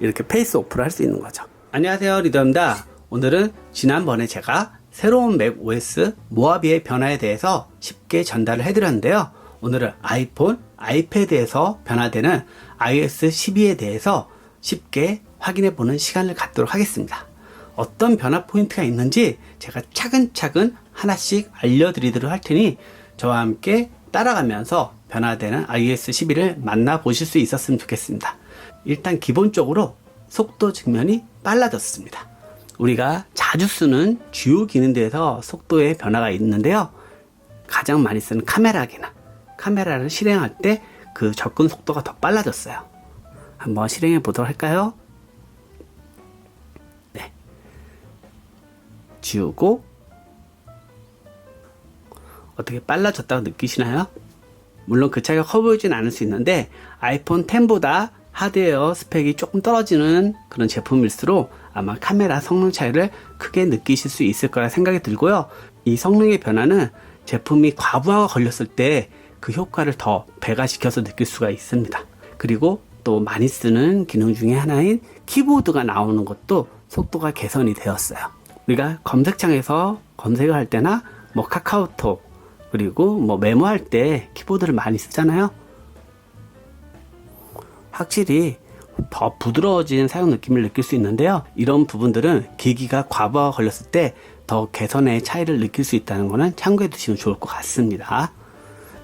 이렇게 페이스 오프를 할 수 있는 거죠. 안녕하세요 리더입니다. 오늘은 지난번에 제가 새로운 맥 OS 모하비의 변화에 대해서 쉽게 전달을 해드렸는데요. 오늘은 아이폰, 아이패드에서 변화되는 iOS 12에 대해서 쉽게 확인해 보는 시간을 갖도록 하겠습니다. 어떤 변화 포인트가 있는지 제가 차근차근 하나씩 알려드리도록 할 테니 저와 함께 따라가면서 변화되는 iOS 12를 만나보실 수 있었으면 좋겠습니다. 일단 기본적으로 속도 측면이 빨라졌습니다. 우리가 자주 쓰는 주요 기능들에서 속도의 변화가 있는데요. 가장 많이 쓰는 카메라 기능. 카메라를 실행할 때 그 접근 속도가 더 빨라졌어요. 한번 실행해 보도록 할까요? 네. 지우고 어떻게 빨라졌다고 느끼시나요? 물론 그 차이가 커 보이진 않을 수 있는데 아이폰 10보다 하드웨어 스펙이 조금 떨어지는 그런 제품일수록 아마 카메라 성능 차이를 크게 느끼실 수 있을 거라 생각이 들고요. 이 성능의 변화는 제품이 과부하가 걸렸을 때 그 효과를 더 배가시켜서 느낄 수가 있습니다. 그리고 또 많이 쓰는 기능 중에 하나인 키보드가 나오는 것도 속도가 개선이 되었어요. 우리가 검색창에서 검색을 할 때나 뭐 카카오톡 그리고 뭐 메모할 때 키보드를 많이 쓰잖아요. 확실히 더 부드러워진 사용 느낌을 느낄 수 있는데요. 이런 부분들은 기기가 과부하 걸렸을 때 더 개선의 차이를 느낄 수 있다는 것은 참고해 두시면 좋을 것 같습니다.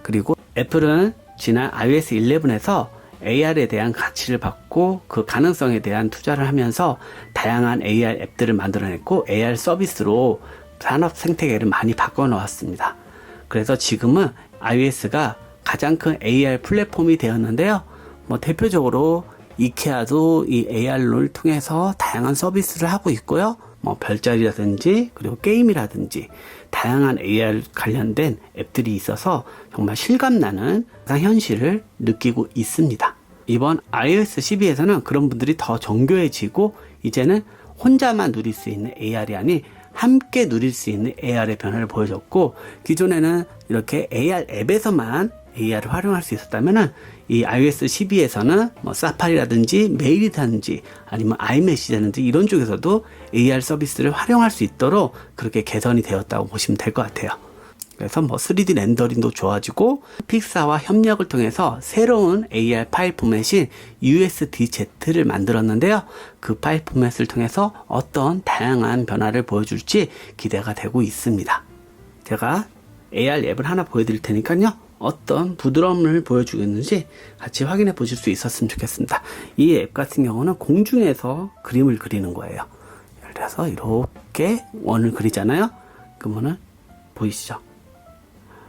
그리고 애플은 지난 iOS 11에서 AR에 대한 가치를 받고 그 가능성에 대한 투자를 하면서 다양한 AR 앱들을 만들어냈고 AR 서비스로 산업 생태계를 많이 바꿔 놓았습니다. 그래서 지금은 iOS가 가장 큰 AR 플랫폼이 되었는데요. 뭐 대표적으로 이케아도 이 AR를 통해서 다양한 서비스를 하고 있고요. 뭐 별자리라든지 그리고 게임이라든지 다양한 AR 관련된 앱들이 있어서 정말 실감나는 현실을 느끼고 있습니다. 이번 iOS 12에서는 그런 분들이 더 정교해지고 이제는 혼자만 누릴 수 있는 AR이 아닌 함께 누릴 수 있는 AR의 변화를 보여줬고 기존에는 이렇게 AR 앱에서만 AR을 활용할 수 있었다면은 이 iOS 12에서는 뭐 사파리라든지 메일이라든지 아니면 아이메시라든지 이런 쪽에서도 AR 서비스를 활용할 수 있도록 그렇게 개선이 되었다고 보시면 될 것 같아요. 그래서 뭐 3D 렌더링도 좋아지고 픽사와 협력을 통해서 새로운 AR 파일 포맷인 USDZ를 만들었는데요. 그 파일 포맷을 통해서 어떤 다양한 변화를 보여줄지 기대가 되고 있습니다. 제가 AR 앱을 하나 보여드릴 테니까요. 어떤 부드러움을 보여주겠는지 같이 확인해 보실 수 있었으면 좋겠습니다. 이 앱 같은 경우는 공중에서 그림을 그리는 거예요. 예를 들어서 이렇게 원을 그리잖아요. 그러면은 보이시죠?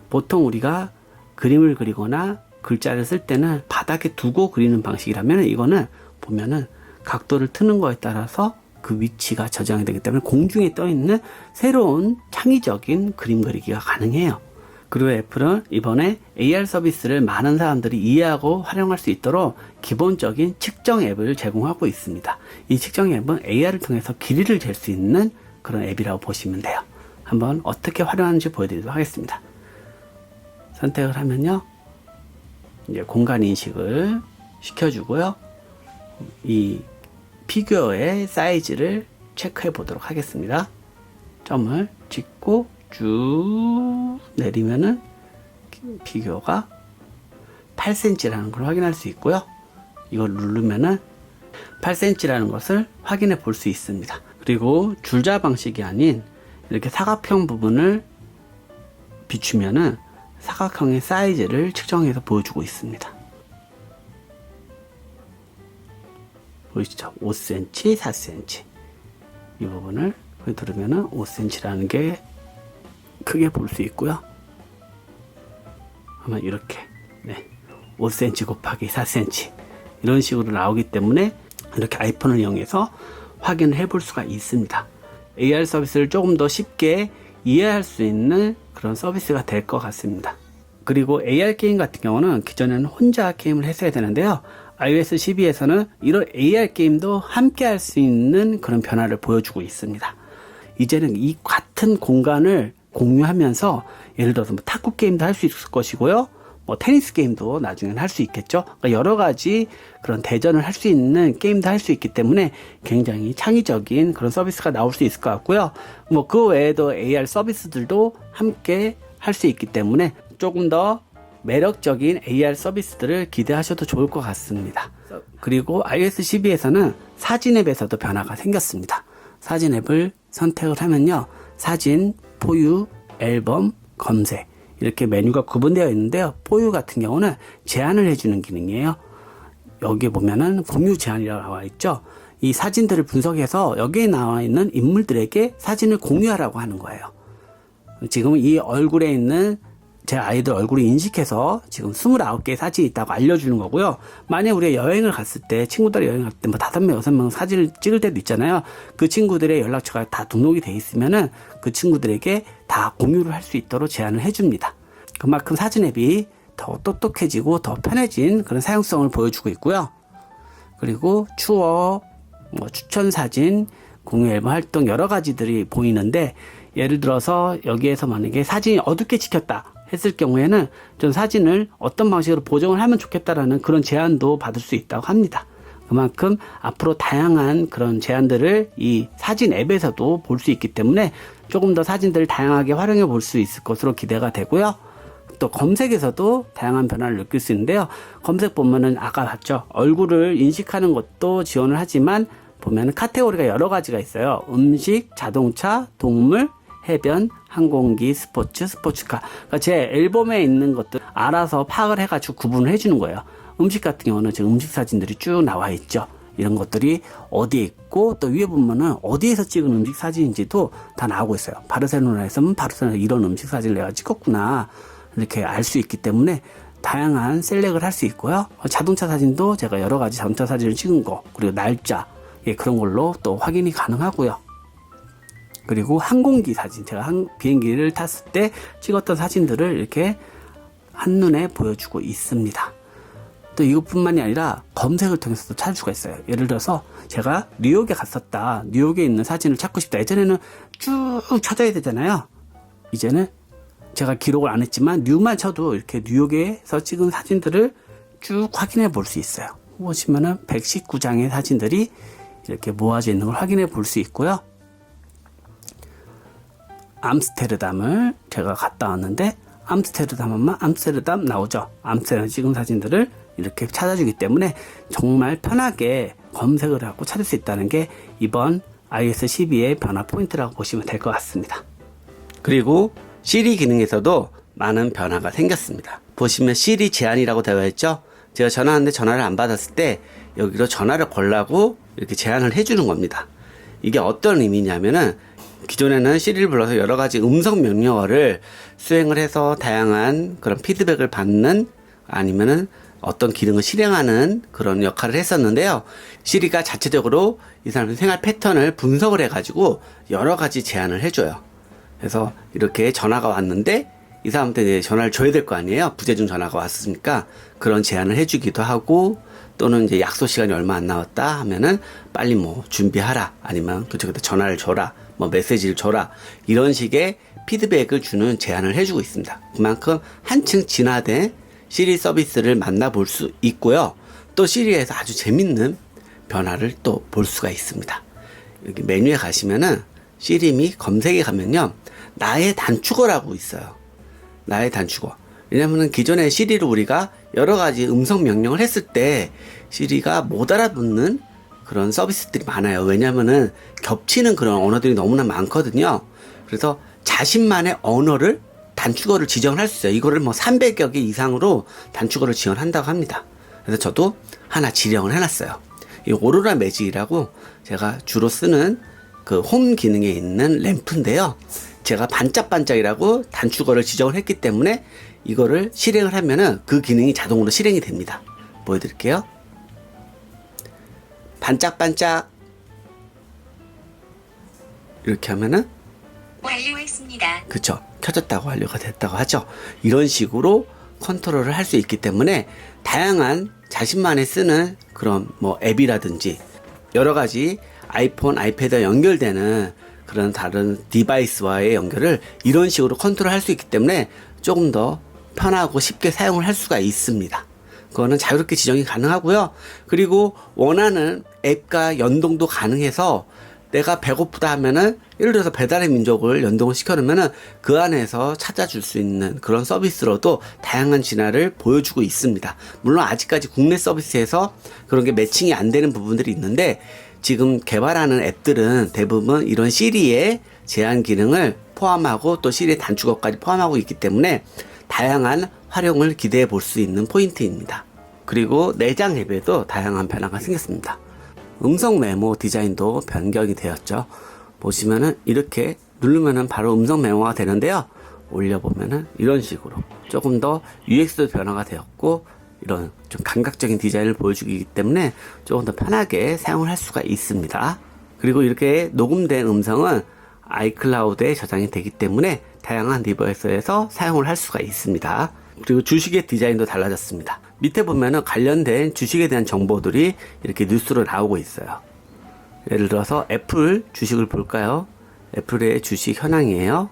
보통 우리가 그림을 그리거나 글자를 쓸 때는 바닥에 두고 그리는 방식이라면 이거는 보면은 각도를 트는 거에 따라서 그 위치가 저장이 되기 때문에 공중에 떠 있는 새로운 창의적인 그림 그리기가 가능해요. 그리고 애플은 이번에 AR 서비스를 많은 사람들이 이해하고 활용할 수 있도록 기본적인 측정 앱을 제공하고 있습니다. 이 측정 앱은 AR을 통해서 길이를 잴 수 있는 그런 앱이라고 보시면 돼요. 한번 어떻게 활용하는지 보여드리도록 하겠습니다. 선택을 하면요. 이제 공간 인식을 시켜주고요. 이 피규어의 사이즈를 체크해 보도록 하겠습니다. 점을 찍고 쭉 내리면은 피규어가 8cm라는 걸 확인할 수 있고요. 이걸 누르면은 8cm라는 것을 확인해 볼 수 있습니다. 그리고 줄자 방식이 아닌 이렇게 사각형 부분을 비추면은 사각형의 사이즈를 측정해서 보여주고 있습니다. 보이시죠? 5cm, 4cm. 이 부분을 누르면은 5cm라는 게 크게 볼 수 있고요. 아마 이렇게 네. 5cm 곱하기 4cm 이런 식으로 나오기 때문에 이렇게 아이폰을 이용해서 확인을 해볼 수가 있습니다. AR 서비스를 조금 더 쉽게 이해할 수 있는 그런 서비스가 될 것 같습니다. 그리고 AR 게임 같은 경우는 기존에는 혼자 게임을 했어야 되는데요. iOS 12에서는 이런 AR 게임도 함께 할 수 있는 그런 변화를 보여주고 있습니다. 이제는 이 같은 공간을 공유하면서 예를 들어서 뭐 탁구 게임도 할 수 있을 것이고요. 뭐 테니스 게임도 나중엔 할 수 있겠죠. 그러니까 여러 가지 그런 대전을 할 수 있는 게임도 할 수 있기 때문에 굉장히 창의적인 그런 서비스가 나올 수 있을 것 같고요. 뭐 그 외에도 AR 서비스들도 함께 할 수 있기 때문에 조금 더 매력적인 AR 서비스들을 기대하셔도 좋을 것 같습니다. 그리고 iOS 12에서는 사진 앱에서도 변화가 생겼습니다. 사진 앱을 선택을 하면요. 사진, 포유, 앨범, 검색 이렇게 메뉴가 구분되어 있는데요. 포유 같은 경우는 제한을 해주는 기능이에요. 여기 보면은 공유 제한이라고 나와 있죠. 이 사진들을 분석해서 여기에 나와 있는 인물들에게 사진을 공유하라고 하는 거예요. 지금 이 얼굴에 있는 제 아이들 얼굴을 인식해서 지금 29개의 사진이 있다고 알려주는 거고요. 만약 우리가 여행을 갔을 때, 친구들이 여행 갈때뭐 다섯 명, 여섯 명 사진을 찍을 때도 있잖아요. 그 친구들의 연락처가 다 등록이 돼 있으면은 그 친구들에게 다 공유를 할 수 있도록 제안을 해줍니다. 그만큼 사진 앱이 더 똑똑해지고 더 편해진 그런 사용성을 보여주고 있고요. 그리고 추억, 뭐 추천 사진, 공유 앨범 활동 여러 가지들이 보이는데 예를 들어서 여기에서 만약에 사진이 어둡게 찍혔다 했을 경우에는 전 사진을 어떤 방식으로 보정을 하면 좋겠다라는 그런 제안도 받을 수 있다고 합니다. 그만큼 앞으로 다양한 그런 제안들을 이 사진 앱에서도 볼 수 있기 때문에 조금 더 사진들을 다양하게 활용해 볼 수 있을 것으로 기대가 되고요. 또 검색에서도 다양한 변화를 느낄 수 있는데요. 검색 보면은 아까 봤죠. 얼굴을 인식하는 것도 지원을 하지만 보면은 카테고리가 여러 가지가 있어요. 음식, 자동차, 동물, 해변, 항공기, 스포츠, 스포츠카. 그러니까 제 앨범에 있는 것들 알아서 파악을 해가지고 구분을 해주는 거예요. 음식 같은 경우는 지금 음식 사진들이 쭉 나와 있죠. 이런 것들이 어디에 있고 또 위에 보면은 어디에서 찍은 음식 사진인지도 다 나오고 있어요. 바르셀로나에서는 바르셀로나 이런 음식 사진을 내가 찍었구나. 이렇게 알 수 있기 때문에 다양한 셀렉을 할 수 있고요. 자동차 사진도 제가 여러 가지 자동차 사진을 찍은 거, 그리고 날짜, 예, 그런 걸로 또 확인이 가능하고요. 그리고 항공기 사진, 제가 한, 비행기를 탔을 때 찍었던 사진들을 이렇게 한눈에 보여주고 있습니다. 또 이것뿐만이 아니라 검색을 통해서도 찾을 수가 있어요. 예를 들어서 제가 뉴욕에 갔었다. 뉴욕에 있는 사진을 찾고 싶다. 예전에는 쭉 찾아야 되잖아요. 이제는 제가 기록을 안 했지만 뉴만 쳐도 이렇게 뉴욕에서 찍은 사진들을 쭉 확인해 볼 수 있어요. 보시면은 119장의 사진들이 이렇게 모아져 있는 걸 확인해 볼 수 있고요. 암스테르담을 제가 갔다 왔는데 암스테르담 하면 암스테르담 나오죠. 암스테르담 찍은 사진들을 이렇게 찾아주기 때문에 정말 편하게 검색을 하고 찾을 수 있다는 게 이번 iOS 12의 변화 포인트라고 보시면 될 것 같습니다. 그리고 시리 기능에서도 많은 변화가 생겼습니다. 보시면 시리 제한이라고 되어 있죠? 제가 전화하는데 전화를 안 받았을 때 여기로 전화를 걸라고 이렇게 제한을 해주는 겁니다. 이게 어떤 의미냐면은 기존에는 시리를 불러서 여러 가지 음성 명령어를 수행을 해서 다양한 그런 피드백을 받는 아니면은 어떤 기능을 실행하는 그런 역할을 했었는데요. 시리가 자체적으로 이 사람의 생활 패턴을 분석을 해가지고 여러 가지 제안을 해줘요. 그래서 이렇게 전화가 왔는데 이 사람한테 전화를 줘야 될 거 아니에요. 부재중 전화가 왔으니까 그런 제안을 해주기도 하고 또는 이제 약속 시간이 얼마 안 남았다 하면은 빨리 뭐 준비하라 아니면 그쪽에다 전화를 줘라 뭐 메시지를 줘라 이런 식의 피드백을 주는 제안을 해주고 있습니다. 그만큼 한층 진화된 시리 서비스를 만나볼 수 있고요. 또 시리에서 아주 재밌는 변화를 또 볼 수가 있습니다. 여기 메뉴에 가시면은 시리미 검색에 가면요. 나의 단축어라고 있어요. 나의 단축어. 왜냐면은 기존에 시리를 우리가 여러 가지 음성 명령을 했을 때 시리가 못 알아듣는 그런 서비스들이 많아요. 왜냐면은 겹치는 그런 언어들이 너무나 많거든요. 그래서 자신만의 언어를 단축어를 지정을 할수 있어요. 이거를 뭐 300여 개 이상으로 단축어를 지원한다고 합니다. 그래서 저도 하나 지령을 해놨어요. 이 오로라 매직이라고 제가 주로 쓰는 그 홈 기능에 있는 램프인데요. 제가 반짝반짝이라고 단축어를 지정을 했기 때문에 이거를 실행을 하면은 그 기능이 자동으로 실행이 됩니다. 보여드릴게요. 반짝반짝 이렇게 하면은 완료했습니다. 그쵸 켜졌다고 완료가 됐다고 하죠 이런 식으로 컨트롤을 할 수 있기 때문에 다양한 자신만의 쓰는 그런 뭐 앱이라든지 여러 가지 아이폰, 아이패드와 연결되는 그런 다른 디바이스와의 연결을 이런 식으로 컨트롤 할 수 있기 때문에 조금 더 편하고 쉽게 사용을 할 수가 있습니다. 그거는 자유롭게 지정이 가능하고요. 그리고 원하는 앱과 연동도 가능해서 내가 배고프다 하면은 예를 들어서 배달의 민족을 연동을 시켜놓으면은 그 안에서 찾아줄 수 있는 그런 서비스로도 다양한 진화를 보여주고 있습니다. 물론 아직까지 국내 서비스에서 그런 게 매칭이 안 되는 부분들이 있는데 지금 개발하는 앱들은 대부분 이런 시리의 제한 기능을 포함하고 또 시리의 단축어까지 포함하고 있기 때문에 다양한 활용을 기대해 볼 수 있는 포인트입니다. 그리고 내장 앱에도 다양한 변화가 생겼습니다. 음성 메모 디자인도 변경이 되었죠. 보시면은 이렇게 누르면은 바로 음성 메모가 되는데요. 올려보면은 이런 식으로 조금 더 UX도 변화가 되었고 이런 좀 감각적인 디자인을 보여주기 때문에 조금 더 편하게 사용을 할 수가 있습니다. 그리고 이렇게 녹음된 음성은 아이클라우드에 저장이 되기 때문에 다양한 디바이스에서 사용을 할 수가 있습니다. 그리고 주식의 디자인도 달라졌습니다. 밑에 보면은 관련된 주식에 대한 정보들이 이렇게 뉴스로 나오고 있어요. 예를 들어서 애플 주식을 볼까요? 애플의 주식 현황이에요.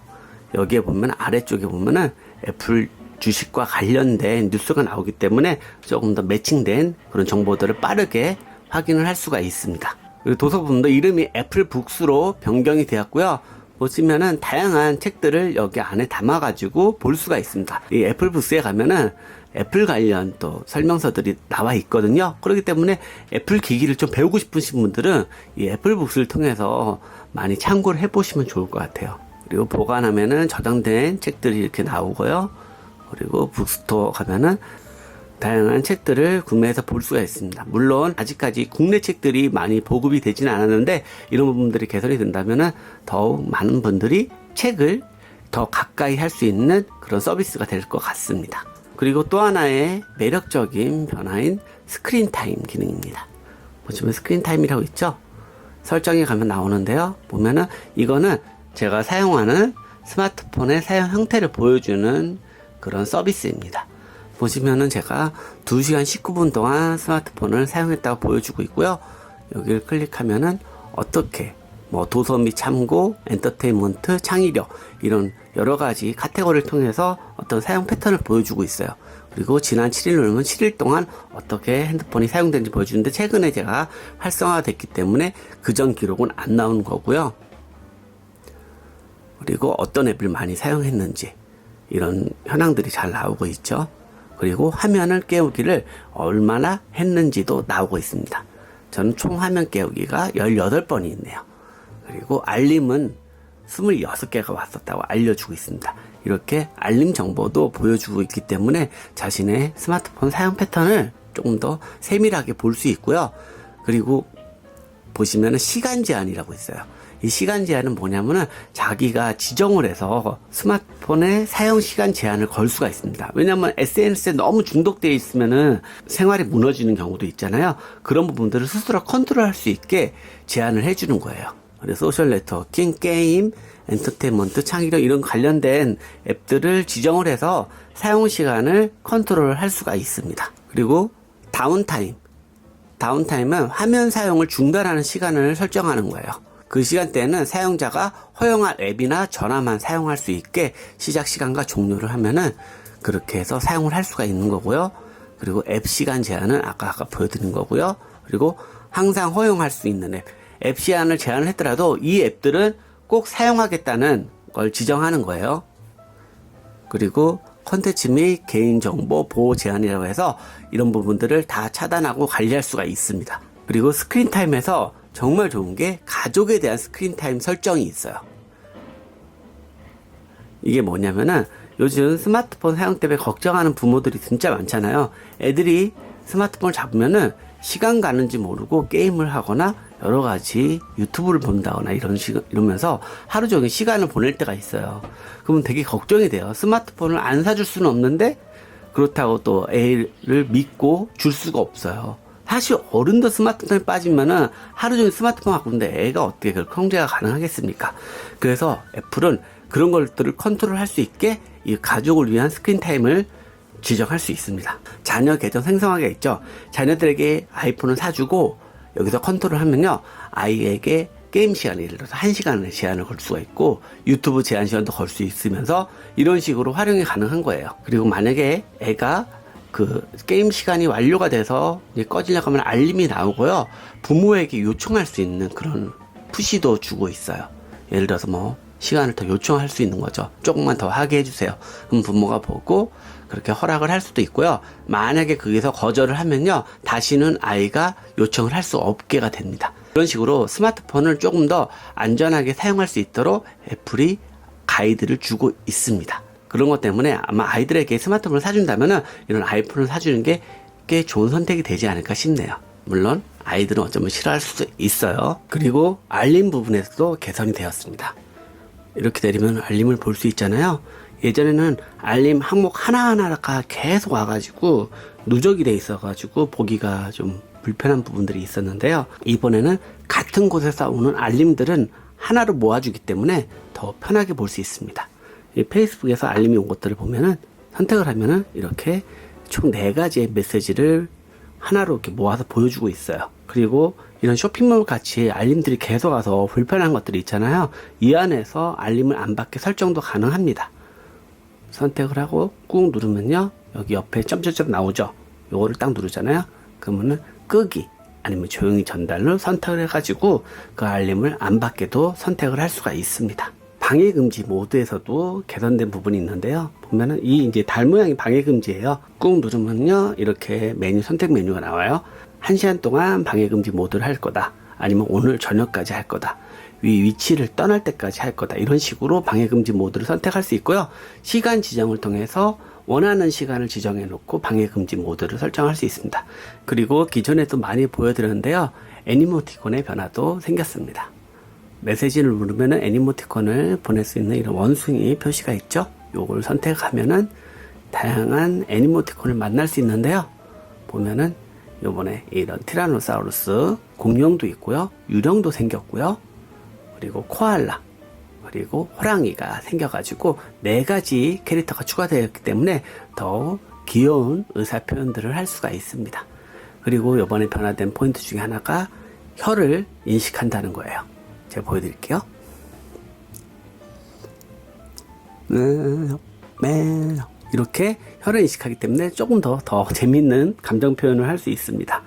여기에 보면 아래쪽에 보면은 애플 주식과 관련된 뉴스가 나오기 때문에 조금 더 매칭된 그런 정보들을 빠르게 확인을 할 수가 있습니다. 그리고 도서 부분도 이름이 애플 북스로 변경이 되었고요. 보시면은 다양한 책들을 여기 안에 담아가지고 볼 수가 있습니다. 이 애플 북스에 가면은 애플 관련 또 설명서들이 나와 있거든요. 그렇기 때문에 애플 기기를 좀 배우고 싶으신 분들은 이 애플 북스를 통해서 많이 참고를 해보시면 좋을 것 같아요. 그리고 보관하면은 저장된 책들이 이렇게 나오고요. 그리고 북스토어 가면은 다양한 책들을 구매해서 볼 수가 있습니다. 물론 아직까지 국내 책들이 많이 보급이 되지는 않았는데 이런 부분들이 개선이 된다면은 더욱 많은 분들이 책을 더 가까이 할 수 있는 그런 서비스가 될 것 같습니다. 그리고 또 하나의 매력적인 변화인 스크린 타임 기능입니다. 보시면 스크린 타임이라고 있죠? 설정에 가면 나오는데요. 보면은 이거는 제가 사용하는 스마트폰의 사용 형태를 보여주는 그런 서비스입니다. 보시면은 제가 2시간 19분 동안 스마트폰을 사용했다고 보여주고 있고요. 여기를 클릭하면은 어떻게 뭐 도서 및 참고, 엔터테인먼트, 창의력 이런 여러 가지 카테고리를 통해서 어떤 사용 패턴을 보여주고 있어요. 그리고 지난 7일 누르면 7일 동안 어떻게 핸드폰이 사용되는지 보여주는데 최근에 제가 활성화됐기 때문에 그전 기록은 안 나오는 거고요. 그리고 어떤 앱을 많이 사용했는지 이런 현황들이 잘 나오고 있죠. 그리고 화면을 깨우기를 얼마나 했는지도 나오고 있습니다. 저는 총 화면 깨우기가 18번이 있네요. 그리고 알림은 26개가 왔었다고 알려주고 있습니다. 이렇게 알림 정보도 보여주고 있기 때문에 자신의 스마트폰 사용 패턴을 조금 더 세밀하게 볼 수 있고요. 그리고 보시면 시간 제한이라고 있어요. 이 시간 제한은 뭐냐면은 자기가 지정을 해서 스마트폰의 사용 시간 제한을 걸 수가 있습니다. 왜냐면 SNS에 너무 중독되어 있으면은 생활이 무너지는 경우도 있잖아요. 그런 부분들을 스스로 컨트롤할 수 있게 제한을 해주는 거예요. 그래서 소셜 네트워킹, 게임, 엔터테인먼트, 창의력 이런 관련된 앱들을 지정을 해서 사용 시간을 컨트롤 할 수가 있습니다. 그리고 다운타임. 다운타임은 화면 사용을 중단하는 시간을 설정하는 거예요. 그 시간대에는 사용자가 허용한 앱이나 전화만 사용할 수 있게 시작 시간과 종료를 하면은 그렇게 해서 사용을 할 수가 있는 거고요. 그리고 앱 시간 제한은 아까 아까 보여드린 거고요. 그리고 항상 허용할 수 있는 앱. 앱 시간을 제한을 했더라도 이 앱들은 꼭 사용하겠다는 걸 지정하는 거예요. 그리고 컨텐츠 및 개인정보 보호 제한이라고 해서 이런 부분들을 다 차단하고 관리할 수가 있습니다. 그리고 스크린 타임에서 정말 좋은 게 가족에 대한 스크린 타임 설정이 있어요. 이게 뭐냐면은 요즘 스마트폰 사용 때문에 걱정하는 부모들이 진짜 많잖아요. 애들이 스마트폰을 잡으면은 시간 가는지 모르고 게임을 하거나 여러 가지 유튜브를 본다거나 이런 식 이러면서 하루 종일 시간을 보낼 때가 있어요. 그러면 되게 걱정이 돼요. 스마트폰을 안 사줄 수는 없는데 그렇다고 또 애를 믿고 줄 수가 없어요. 사실 어른도 스마트폰에 빠지면은 하루 종일 스마트폰 갖고 있는데 애가 어떻게 그걸 통제가 가능하겠습니까? 그래서 애플은 그런 것들을 컨트롤할 수 있게 이 가족을 위한 스크린 타임을 지정할 수 있습니다. 자녀 계정 생성하기가 있죠. 자녀들에게 아이폰을 사주고 여기서 컨트롤 하면요. 아이에게 게임 시간 예를 들어서 1시간의 제한을 걸 수가 있고 유튜브 제한 시간도 걸 수 있으면서 이런 식으로 활용이 가능한 거예요. 그리고 만약에 애가 그 게임 시간이 완료가 돼서 꺼지려고 하면 알림이 나오고요. 부모에게 요청할 수 있는 그런 푸시도 주고 있어요. 예를 들어서 뭐 시간을 더 요청할 수 있는 거죠. 조금만 더 하게 해주세요. 그럼 부모가 보고 그렇게 허락을 할 수도 있고요. 만약에 거기서 거절을 하면요. 다시는 아이가 요청을 할 수 없게가 됩니다. 그런 식으로 스마트폰을 조금 더 안전하게 사용할 수 있도록 애플이 가이드를 주고 있습니다. 그런 것 때문에 아마 아이들에게 스마트폰을 사준다면은 이런 아이폰을 사주는 게 꽤 좋은 선택이 되지 않을까 싶네요. 물론 아이들은 어쩌면 싫어할 수도 있어요. 그리고 알림 부분에서도 개선이 되었습니다. 이렇게 내리면 알림을 볼 수 있잖아요. 예전에는 알림 항목 하나하나가 계속 와가지고 누적이 돼 있어가지고 보기가 좀 불편한 부분들이 있었는데요. 이번에는 같은 곳에서 오는 알림들은 하나로 모아주기 때문에 더 편하게 볼 수 있습니다. 이 페이스북에서 알림이 온 것들을 보면은 선택을 하면은 이렇게 총네 가지의 메시지를 하나로 이렇게 모아서 보여주고 있어요. 그리고 이런 쇼핑몰 같이 알림들이 계속 와서 불편한 것들이 있잖아요. 이 안에서 알림을 안 받게 설정도 가능합니다. 선택을 하고 꾹 누르면요. 여기 옆에 점점점 나오죠. 요거를 딱 누르잖아요. 그러면은 끄기 아니면 조용히 전달로 선택을 해가지고 그 알림을 안 받게도 선택을 할 수가 있습니다. 방해 금지 모드에서도 개선된 부분이 있는데요. 보면은 이 이제 달 모양이 방해 금지예요. 꾹 누르면요. 이렇게 메뉴 선택 메뉴가 나와요. 한 시간 동안 방해 금지 모드를 할 거다. 아니면 오늘 저녁까지 할 거다. 위 위치를 떠날 때까지 할 거다. 이런 식으로 방해 금지 모드를 선택할 수 있고요. 시간 지정을 통해서 원하는 시간을 지정해 놓고 방해 금지 모드를 설정할 수 있습니다. 그리고 기존에도 많이 보여드렸는데요. 애니모티콘의 변화도 생겼습니다. 메시지를 누르면 애니모티콘을 보낼 수 있는 이런 원숭이 표시가 있죠. 요걸 선택하면은 다양한 애니모티콘을 만날 수 있는데요. 보면은 요번에 이런 티라노사우루스 공룡도 있고요. 유령도 생겼고요. 그리고 코알라 그리고 호랑이가 생겨가지고 네 가지 캐릭터가 추가되었기 때문에 더 귀여운 의사 표현들을 할 수가 있습니다. 그리고 이번에 변화된 포인트 중에 하나가 혀를 인식한다는 거예요. 제가 보여드릴게요. 네, 이렇게 혀를 인식하기 때문에 조금 더, 더 재밌는 감정 표현을 할 수 있습니다.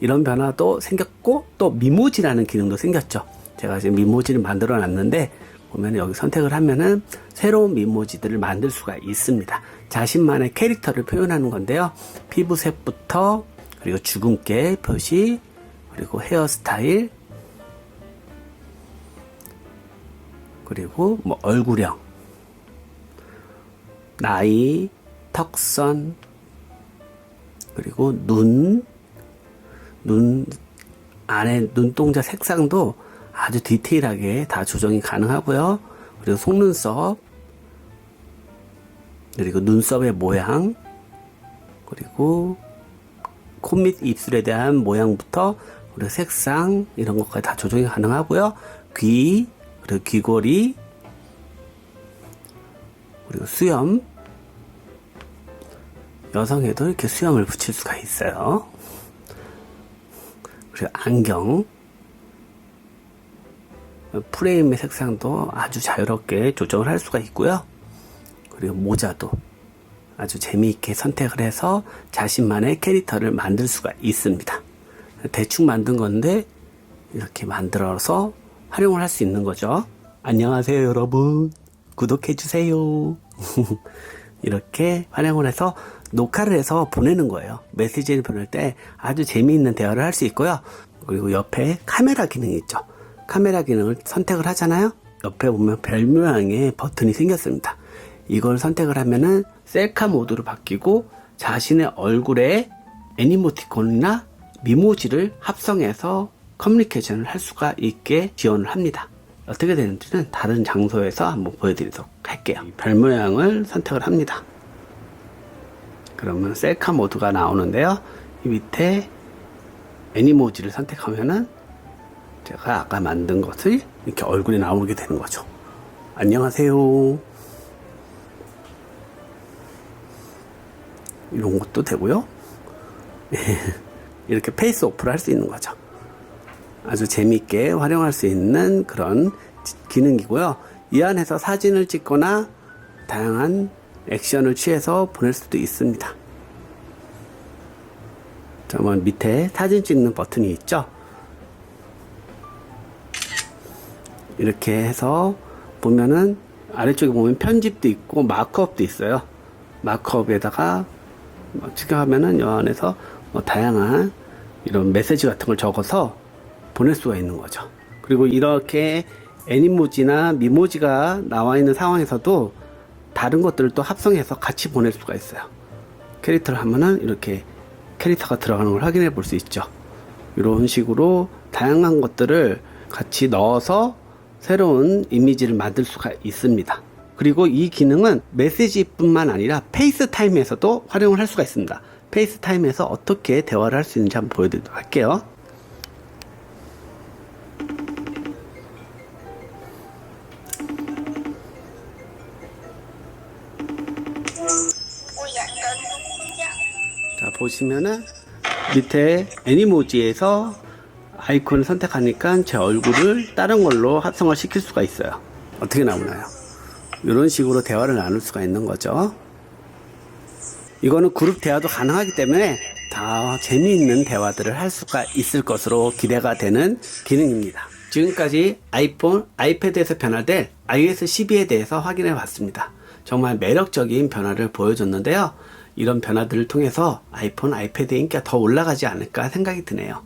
이런 변화도 생겼고 또 미모지라는 기능도 생겼죠. 제가 지금 미모지를 만들어 놨는데 보면 여기 선택을 하면은 새로운 미모지들을 만들 수가 있습니다. 자신만의 캐릭터를 표현하는 건데요. 피부색부터 그리고 주근깨 표시 그리고 헤어스타일 그리고 뭐 얼굴형 나이 턱선 그리고 눈 눈 안에 눈동자 색상도 아주 디테일하게 다 조정이 가능하고요. 그리고 속눈썹, 그리고 눈썹의 모양, 그리고 코밑 입술에 대한 모양부터 그리고 색상 이런 것까지 다 조정이 가능하고요. 귀, 그리고 귀걸이, 그리고 수염. 여성에도 이렇게 수염을 붙일 수가 있어요. 그리고 안경. 프레임의 색상도 아주 자유롭게 조정을 할 수가 있고요. 그리고 모자도 아주 재미있게 선택을 해서 자신만의 캐릭터를 만들 수가 있습니다. 대충 만든 건데 이렇게 만들어서 활용을 할 수 있는 거죠. 안녕하세요, 여러분. 구독해주세요. 이렇게 활용을 해서 녹화를 해서 보내는 거예요. 메시지를 보낼 때 아주 재미있는 대화를 할 수 있고요. 그리고 옆에 카메라 기능이 있죠. 카메라 기능을 선택을 하잖아요. 옆에 보면 별 모양의 버튼이 생겼습니다. 이걸 선택을 하면은 셀카 모드로 바뀌고 자신의 얼굴에 애니모티콘이나 미모지를 합성해서 커뮤니케이션을 할 수가 있게 지원을 합니다. 어떻게 되는지는 다른 장소에서 한번 보여드리도록 할게요. 별 모양을 선택을 합니다. 그러면 셀카 모드가 나오는데요. 이 밑에 애니모지를 선택하면은 제가 아까 만든 것을 이렇게 얼굴이 나오게 되는 거죠. 안녕하세요. 이런 것도 되고요. 이렇게 페이스 오프를 할 수 있는 거죠. 아주 재미있게 활용할 수 있는 그런 지- 기능이고요. 이 안에서 사진을 찍거나 다양한 액션을 취해서 보낼 수도 있습니다. 정말 밑에 사진 찍는 버튼이 있죠. 이렇게 해서 보면은 아래쪽에 보면 편집도 있고 마크업도 있어요. 마크업에다가 뭐 지금 하면은 요 안에서 뭐 다양한 이런 메시지 같은 걸 적어서 보낼 수가 있는 거죠. 그리고 이렇게 애니모지나 미모지가 나와 있는 상황에서도 다른 것들을 또 합성해서 같이 보낼 수가 있어요. 캐릭터를 하면은 이렇게 캐릭터가 들어가는 걸 확인해 볼 수 있죠. 이런 식으로 다양한 것들을 같이 넣어서 새로운 이미지를 만들 수가 있습니다. 그리고 이 기능은 메시지뿐만 아니라 페이스타임에서도 활용을 할 수가 있습니다. 페이스타임에서 어떻게 대화를 할 수 있는지 한번 보여드리도록 할게요. 자, 보시면은 밑에 애니모지에서 아이콘을 선택하니까 제 얼굴을 다른 걸로 합성을 시킬 수가 있어요. 어떻게 나오나요? 이런 식으로 대화를 나눌 수가 있는 거죠. 이거는 그룹 대화도 가능하기 때문에 더 재미있는 대화들을 할 수가 있을 것으로 기대가 되는 기능입니다. 지금까지 아이폰, 아이패드에서 변화될 iOS 12에 대해서 확인해 봤습니다. 정말 매력적인 변화를 보여줬는데요. 이런 변화들을 통해서 아이폰, 아이패드의 인기가 더 올라가지 않을까 생각이 드네요.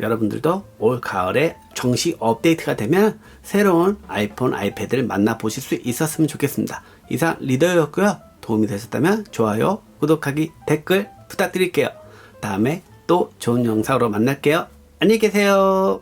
여러분들도 올 가을에 정식 업데이트가 되면 새로운 아이폰, 아이패드를 만나보실 수 있었으면 좋겠습니다. 이상 리더였고요. 도움이 되셨다면 좋아요, 구독하기, 댓글 부탁드릴게요. 다음에 또 좋은 영상으로 만날게요. 안녕히 계세요.